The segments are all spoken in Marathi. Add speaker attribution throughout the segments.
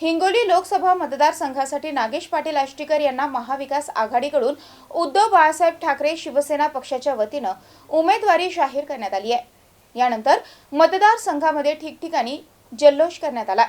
Speaker 1: हिंगोली लोकसभा मतदारसंघासाठी नागेश पाटील आष्टीकर यांना महाविकास आघाडीकडून उद्धव बाळासाहेब ठाकरे शिवसेना पक्षाच्या वतीनं उमेदवारी जाहीर करण्यात आली आहे. यानंतर मतदारसंघामध्ये ठिकठिकाणी जल्लोष करण्यात आला.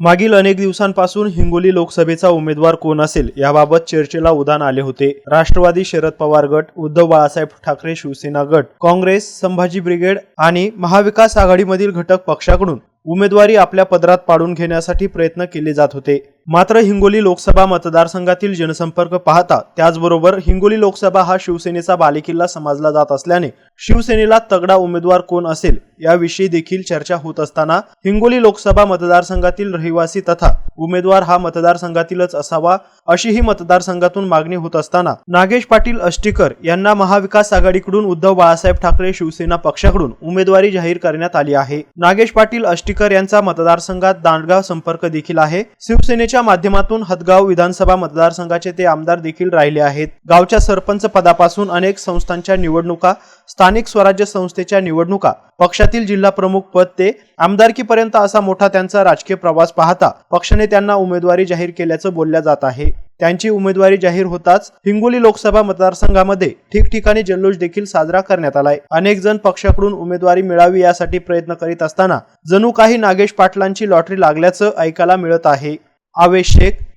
Speaker 2: मागील अनेक दिवसांपासून हिंगोली लोकसभेचा उमेदवार कोण असेल याबाबत चर्चेला उधाण आले होते. राष्ट्रवादी शरद पवार गट उद्धव बाळासाहेब ठाकरे शिवसेना गट काँग्रेस संभाजी ब्रिगेड आणि महाविकास आघाडीमधील घटक पक्षाकडून उमेदवारी आपल्या पदरात पाडून घेण्यासाठी प्रयत्न केले जात होते. मात्र हिंगोली लोकसभा मतदारसंघातील जनसंपर्क पाहता त्याचबरोबर हिंगोली लोकसभा हा शिवसेनेचा बालेकिल्ला समजला जात असल्याने शिवसेनेला तगडा उमेदवार कोण असेल याविषयी देखील चर्चा होत असताना हिंगोली लोकसभा मतदारसंघातील रहिवासी तथा उमेदवार हा मतदारसंघातीलच असावा अशीही मतदारसंघातून मागणी होत असताना नागेश पाटील अष्टीकर यांना महाविकास आघाडीकडून उद्धव बाळासाहेब ठाकरे शिवसेना पक्षाकडून उमेदवारी जाहीर करण्यात आली आहे. नागेश पाटील अष्टीकर यांचा मतदारसंघात दांडगाव संपर्क देखील आहे. शिवसेनेच्या माध्यमातून हदगाव विधानसभा मतदारसंघाचे ते आमदार देखील राहिले आहेत. गावच्या सरपंच पदापासून अनेक संस्थांच्या निवडणुका स्थानिक स्वराज्य संस्थेच्या निवडणुका पक्षातील जिल्हा प्रमुख पद ते आमदारकीपर्यंत असा मोठा त्यांचा राजकीय प्रवास पाहता पक्षाने त्यांना उमेदवारी जाहीर केल्याचं बोलल्या जात आहे. त्यांची उमेदवारी जाहीर होताच हिंगोली लोकसभा मतदारसंघामध्ये ठिकठिकाणी जल्लोष देखील साजरा करण्यात आलाय. अनेक जण पक्षाकडून उमेदवारी मिळावी यासाठी प्रयत्न करीत असताना जणू काही नागेश पाटलांची लॉटरी लागल्याचं ऐकायला मिळत आहे. आवेश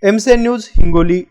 Speaker 2: एमसे न्यूज हिंगोली.